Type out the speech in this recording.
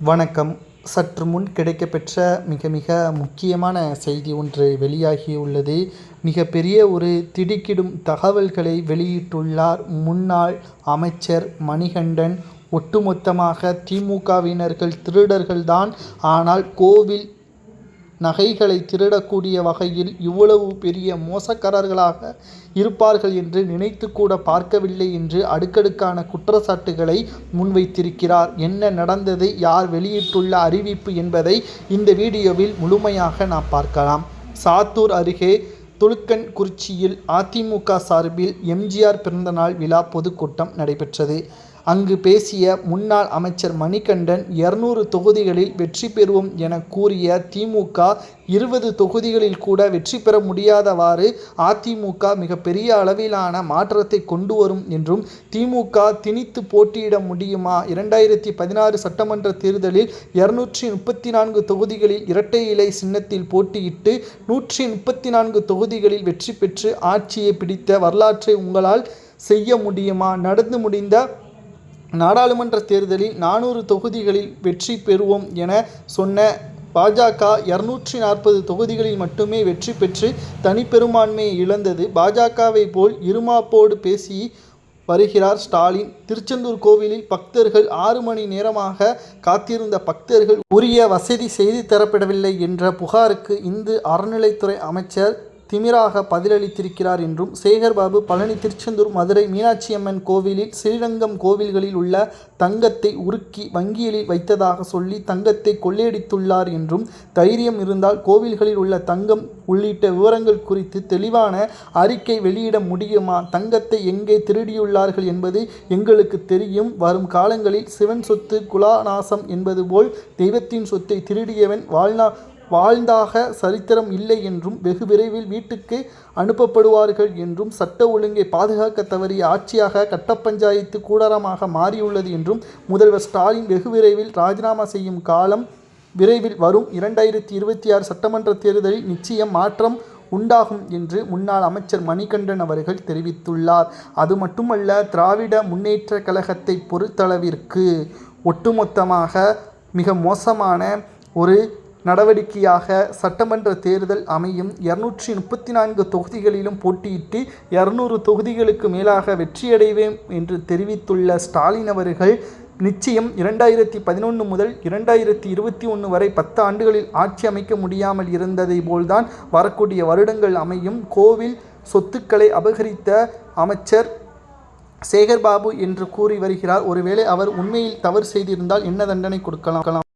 வணக்கம். சற்று முன் கிடைக்கப்பெற்ற மிக மிக முக்கியமான செய்தி ஒன்று வெளியாகியுள்ளது. மிகப்பெரிய ஒரு திடுக்கிடும் தகவல்களை வெளியிட்டுள்ளார் முன்னாள் அமைச்சர் மணிகண்டன். ஒட்டுமொத்தமாக திமுகவினர்கள் திருடர்கள்தான். ஆனால் கோவில் நகைகளை திருடக்கூடிய வகையில் இவ்வளவு பெரிய மோசக்காரர்களாக இருப்பார்கள் என்று நினைத்து கூட பார்க்கவில்லை என்று அடுக்கடுக்கான குற்றச்சாட்டுகளை முன்வைத்திருக்கிறார். என்ன நடந்தது? யார் வெளியிட்டுள்ள அறிவிப்பு என்பதை இந்த வீடியோவில் முழுமையாக நாம் பார்க்கலாம். சாத்தூர் அருகே துலுக்கன்குறிச்சியில் அதிமுக சார்பில் எம்ஜிஆர் பிறந்தநாள் விழா பொதுக்கூட்டம் நடைபெற்றது. அங்கு பேசிய முன்னாள் அமைச்சர் மணிகண்டன் இருநூறு தொகுதிகளில் வெற்றி பெறுவோம் என கூறிய திமுக இருபது தொகுதிகளில் கூட வெற்றி பெற முடியாதவாறு அதிமுக மிகப்பெரிய அளவிலான மாற்றத்தை கொண்டு வரும் என்றும் திமுக திணித்து போட்டியிட முடியுமா? இரண்டாயிரத்தி பதினாறு சட்டமன்ற தேர்தலில் இருநூற்றி முப்பத்தி நான்கு தொகுதிகளில் இரட்டை இலை சின்னத்தில் போட்டியிட்டு நூற்றி முப்பத்தி நான்கு தொகுதிகளில் வெற்றி பெற்று ஆட்சியை பிடித்த வரலாற்றை உங்களால் செய்ய முடியுமா? நடந்து முடிந்த நாடாளுமன்ற தேர்தலில் நானூறு தொகுதிகளில் வெற்றி பெறுவோம் என சொன்ன பாஜக இருநூற்றி நாற்பது தொகுதிகளில் மட்டுமே வெற்றி பெற்று தனிப்பெரும்பான்மையை இழந்தது. பாஜகவை போல் இருமாப்போடு பேசி வருகிறார் ஸ்டாலின். திருச்செந்தூர் கோவிலில் பக்தர்கள் ஆறு மணி நேரமாக காத்திருந்த பக்தர்கள் உரிய வசதி செய்து தரப்படவில்லை என்ற புகாருக்கு இந்து அறநிலைத்துறை அமைச்சர் திமிராக பதிலளித்திருக்கிறார் என்றும் சேகர்பாபு பழனி திருச்செந்தூர் மதுரை மீனாட்சியம்மன் கோவிலில் ஸ்ரீரங்கம் கோவில்களில் உள்ள தங்கத்தை உருக்கி வங்கியலில் வைத்ததாக சொல்லி தங்கத்தை கொள்ளையடித்துள்ளார் என்றும் தைரியம் இருந்தால் கோவில்களில் உள்ள தங்கம் உள்ளிட்ட விவரங்கள் குறித்து தெளிவான அறிக்கை வெளியிட முடியுமா? தங்கத்தை எங்கே திருடியுள்ளார்கள் என்பது எங்களுக்கு தெரியும். வரும் காலங்களில் சிவன் சொத்து குலாநாசம் என்பது போல் தெய்வத்தின் சொத்தை திருடியவன் வாழ்நா வாழ்ந்தாக சரித்திரம் இல்லை என்றும் வெகு விரைவில் வீட்டுக்கு அனுப்பப்படுவார்கள் என்றும் சட்ட ஒழுங்கை பாதுகாக்க தவறிய ஆட்சியாக கட்ட பஞ்சாயத்து கூடாரமாக மாறியுள்ளது என்றும் முதல்வர் ஸ்டாலின் வெகு விரைவில் ராஜினாமா செய்யும் காலம் விரைவில் வரும். இரண்டாயிரத்தி இருபத்தி ஆறு சட்டமன்ற தேர்தலில் நிச்சயம் மாற்றம் உண்டாகும் என்று முன்னாள் அமைச்சர் மணிகண்டன் அவர்கள் தெரிவித்துள்ளார். அது மட்டுமல்ல திராவிட முன்னேற்ற கழகத்தை பொறுத்தளவிற்கு ஒட்டுமொத்தமாக மிக மோசமான ஒரு நடவடிக்கையாக சட்டமன்ற தேர்தல் அமையும். இருநூற்றி முப்பத்தி நான்கு தொகுதிகளிலும் போட்டியிட்டு இருநூறு தொகுதிகளுக்கு மேலாக வெற்றியடைவேன் என்று தெரிவித்துள்ள ஸ்டாலின் அவர்கள் நிச்சயம் இரண்டாயிரத்தி பதினொன்று முதல் இரண்டாயிரத்தி இருபத்தி ஒன்று வரை பத்து ஆண்டுகளில் ஆட்சி அமைக்க முடியாமல் இருந்ததை போல்தான் வரக்கூடிய வருடங்கள் அமையும். கோவில் சொத்துக்களை அபகரித்த அமைச்சர் சேகர்பாபு என்று கூறி வருகிறார். ஒருவேளை அவர் உண்மையில் தவறு செய்திருந்தால் என்ன தண்டனை கொடுக்கலாம்?